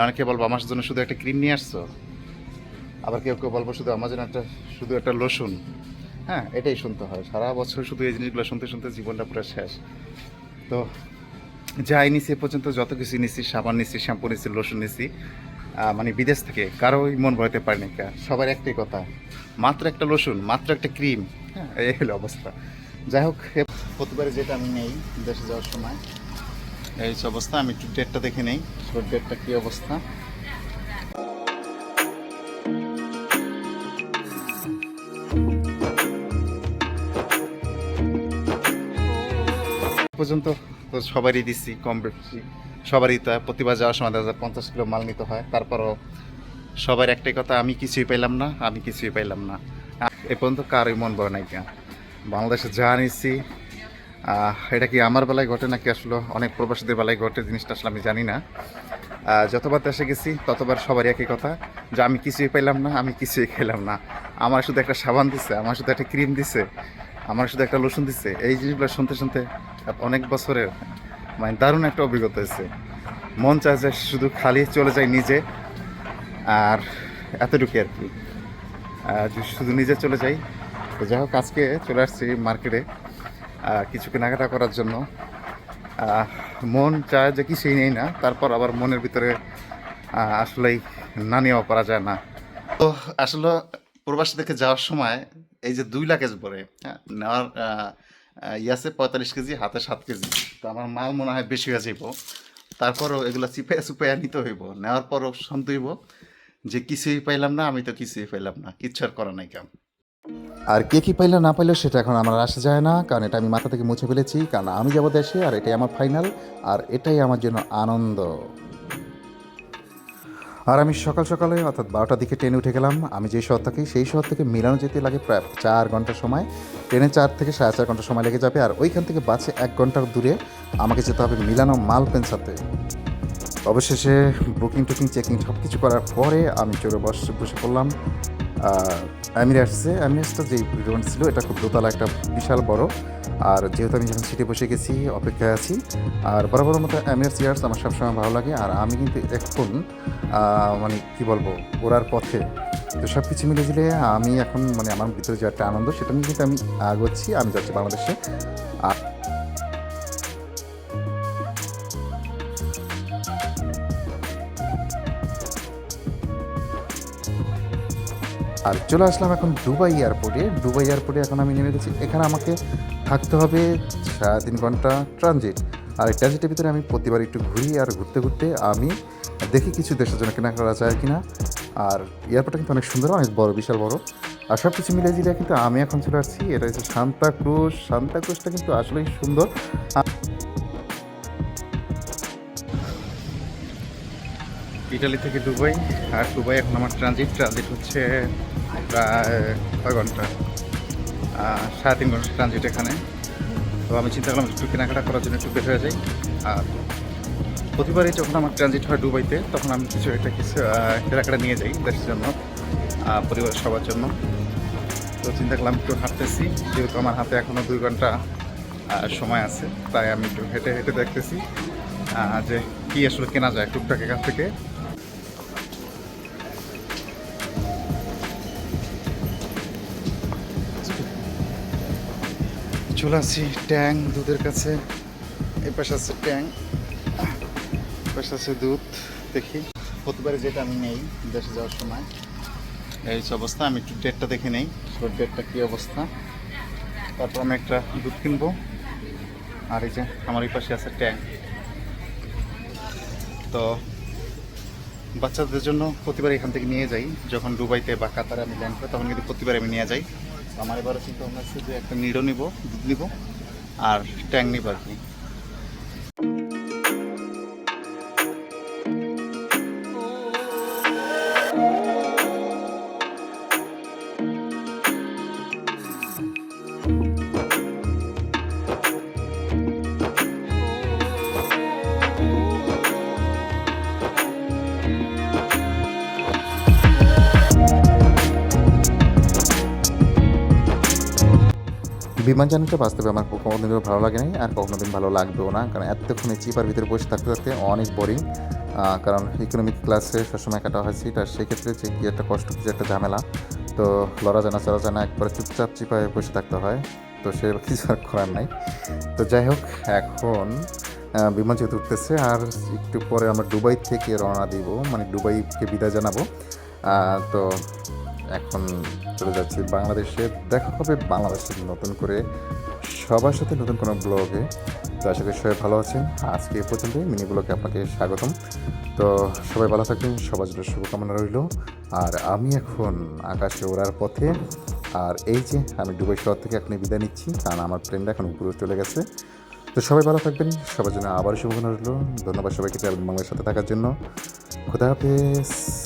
অনেকে বলব আমার জন্য শুধু একটা ক্রিম নিয়ে আসছো? আবার কেউ কেউ বলব শুধু আমার জন্য একটা, শুধু একটা লোশন হ্যাঁ এটাই শুনতে হয়। সারা বছর শুধু এই জিনিসগুলো শুনতে শুনতে জীবনটা পুরো শেষ। তো যাই নিছি, এ পর্যন্ত যত কিছু নিছি, সাবান নিছি, শ্যাম্পু নিছি লোশন নিছি মানে বিদেশ থেকে কারোই মন ভরাতে পারেনি সবার একটাই কথা, মাত্র একটা লোশন মাত্র একটা ক্রিম হ্যাঁ এই হলো অবস্থা। যাই হোক প্রতিবারে যেটা আমি নেই দেশে যাওয়ার সময় এই হচ্ছে অবস্থা আমি একটু ডেটটা দেখে নেই। ডেটটা কী অবস্থা? পর্যন্ত তো সবারই দিছি কম বেশি। সবারই তো প্রতিবার যাওয়ার সময় দেখা যায় পঞ্চাশ কিলো মাল নিতে হয়। তারপরও সবার একটাই কথা আমি কিছুই পাইলাম না আমি কিছুই পাইলাম না। এ পর্যন্ত কারোই মন বড় নাই বাংলাদেশে যা আহ, এটা কি আমার বেলায় ঘটে নাকি আসলে অনেক প্রবাসীদের বেলায় ঘটে? জিনিসটা আসলে আমি জানি না। যতবার দেশে গেছি, ততবার সবারই একই কথা, যে আমি কিছুই পাইলাম না, আমি কিছুই খেলাম না। আমার শুধু একটা সাবান দিছে, আমার শুধু একটা ক্রিম দিছে, আমার শুধু একটা লোশন দিছে। এই জিনিসগুলো শুনতে শুনতে অনেক বছরের মানে দারুণ একটা অভিজ্ঞতা হয়েছে। মন চায় যে শুধু খালি চলে যায় নিজে, আর এতটুকু আর কি। শুধু নিজে চলে যাই, তো যাই হোক, আজকে চলে আসছি মার্কেটে কিছু কেনাকাটা করার জন্য। মন চায় যে কিছুই নেই না, তারপর আবার মনের ভিতরে আসলেই না নেওয়া করা যায় না। তো আসলে প্রবাসী থেকে যাওয়ার সময় এই যে দুই লাখেজ ভরে হ্যাঁ নেওয়ার ইয়াসে পঁয়তাল্লিশ কেজি, হাতে সাত কেজি। তো আমার মাল মনে হয় বেশি হয়ে যাইব। তারপরও এগুলো চিপে চুপে নিতে হইব। নেওয়ার পরও শান্ত হইব যে কিছুই পাইলাম না, আমি তো কিছুই পাইলাম না। কিচ্ছু আর করা নাই কেমন আর কে কি পাইলো, না পাইলো সেটা এখন আমার আসা যায় না, কারণ এটা আমি মাথা থেকে মুছে ফেলেছি, কারণ আমি যাব দেশে আর এটাই আমার ফাইনাল আর এটাই আমার জন্য আনন্দ। আর আমি সকাল সকালে, অর্থাৎ বারোটার দিকে ট্রেনে উঠে গেলাম। আমি যেই শহর থাকি, সেই শহর থেকে মিলানো যেতে লাগে প্রায় চার ঘণ্টা সময়। ট্রেনে চার থেকে সাড়ে চার ঘণ্টা সময় লেগে যাবে, আর ওইখান থেকে বাসে এক ঘণ্টার দূরে আমাকে যেতে হবে মিলানো মালপেন্সাতে অবশেষে বুকিং টুকিং চেকিং সব কিছু করার পরে আমি চলে বসে বসে পড়লাম। অ্যামিরাটসে অ্যামিরাটসটা যে রেস্টুরেন্ট ছিল, এটা খুব দোতলা একটা বিশাল বড়। আর যেহেতু আমি যখন সিটে বসে গেছি, অপেক্ষায় আছি, আর বরাবর মতো অ্যামিরাটস ইয়ার্স, আমার সবসময় ভালো লাগে। আর আমি কিন্তু এখন মানে কি বলব ওড়ার পথে। তো সব কিছু মিলে দিলে আমি এখন মানে আমার ভিতরে যে একটা আনন্দ, সেটা নিয়ে কিন্তু আমি আgoচ্ছি আমি যাচ্ছি বাংলাদেশে। আর আর চলে আসলাম এখন দুবাই এয়ারপোর্টে। দুবাই এয়ারপোর্টে এখন আমি নেমে গেছি। এখানে আমাকে থাকতে হবে সাড়ে তিন ঘণ্টা ট্রানজিট। আর এই ট্রানজিটের ভিতরে আমি প্রতিবার একটু ঘুরি আর ঘুরতে ঘুরতে আমি দেখি কিছু দেশের জন্য কেনা করা যায় কিনা। আর এয়ারপোর্টটা কিন্তু অনেক সুন্দর, অনেক বড়, বিশাল বড়। আর সব কিছু মিলে জিলে কিন্তু আমি এখন চলে আসছি। এটা হচ্ছে সান্তা ক্রুজ। সান্তা কিন্তু আসলেই সুন্দর। ইটালি থেকে দুবাই, আর দুবাই এখন আমার ট্রানজিট ট্রানজিট হচ্ছে প্রায় ছয় ঘণ্টা সাড়ে তিন ঘণ্টা ট্রানজিট এখানে। তো আমি চিন্তা করলাম একটু কেনাকাটা করার জন্য একটু বের হয়ে যাই। আর প্রতিবারই যখন আমার ট্রানজিট হয় দুবাইতে, তখন আমি কিছু একটা কিছু কেনাকাটা নিয়ে যাই দেশের জন্য পরিবারের সবার জন্য। তো চিন্তা করলাম একটু হাঁটতেছি, যেহেতু আমার হাতে এখনও দুই ঘণ্টা সময় আছে, তাই আমি একটু হেঁটে হেঁটে দেখতেছি যে কী আসলে কেনা যায় টুকটাক এখান থেকে। চলে আসছি ট্যাং দুধের কাছে। এই পাশে আছে ট্যাং। পাশে আছে দুধ। দেখি। প্রতিবারে যেটা আমি নেই দেশে যাওয়ার সময়। এই অবস্থা, আমি একটু ডেটটা দেখে নেই। ডেটটা কী অবস্থা? তারপর আমি একটা দুধ কিনবো। আর এই যে আমার এই পাশে আছে ট্যাং। তো বাচ্চাদের জন্য প্রতিবার এখান থেকে নিয়ে যাই। যখন দুবাইতে বা কাতারে আমি ল্যান্ড করি, তখন কিন্তু প্রতিবার আমি নিয়ে যাই। আমার এবার কিন্তু আমরা শুধু একটা নিডো নিব, দুধ নিব, আর ট্যাং নিব আর কি। বিমান জার্নিটা বাস্তবে আমার কখনো ভালো লাগে নাই আর কখনো দিন ভালো লাগবেও না, কারণ এতক্ষণে চিপার ভিতরে বসে থাকতে থাকতে অনেক বোরিং কারণ ইকোনমিক ক্লাসে সবসময় কাটা হয় সিট আর সেক্ষেত্রে যে কি একটা কষ্ট কিছু একটা ঝামেলা, তো লড়া জানা চড়া জানা একবারে চুপচাপ চিপায় বসে থাকতে হয়, তো সে কিছু আর করার নাই। তো যাই হোক, এখন বিমান যেহেতু উঠতেছে, আর একটু পরে আমরা দুবাই থেকে রওনা দিব মানে দুবাইকে বিদায় জানাব তো এখন চলে যাচ্ছি বাংলাদেশে। দেখা হবে বাংলাদেশের নতুন করে। সবার সাথে নতুন কোনো ব্লগে। তো আশা করি সবাই ভালো আছেন। আজকে এ পর্যন্তই। মিনি ব্লগে আপনাকে স্বাগতম। তো সবাই ভালো থাকবেন। সবার জন্য শুভকামনা রইল। আর আমি এখন আকাশে ওড়ার পথে। আর এই যে আমি দুবাই শহর থেকে এখনই বিদায় নিচ্ছি। কারণ আমার ট্রেনটা এখন উপরে চলে গেছে। তো সবাই ভালো থাকবেন। সবার জন্য আবার শুভকামনা রইল। ধন্যবাদ সবাইকে বাংলার সাথে থাকার জন্য। খুদা হাফেজ।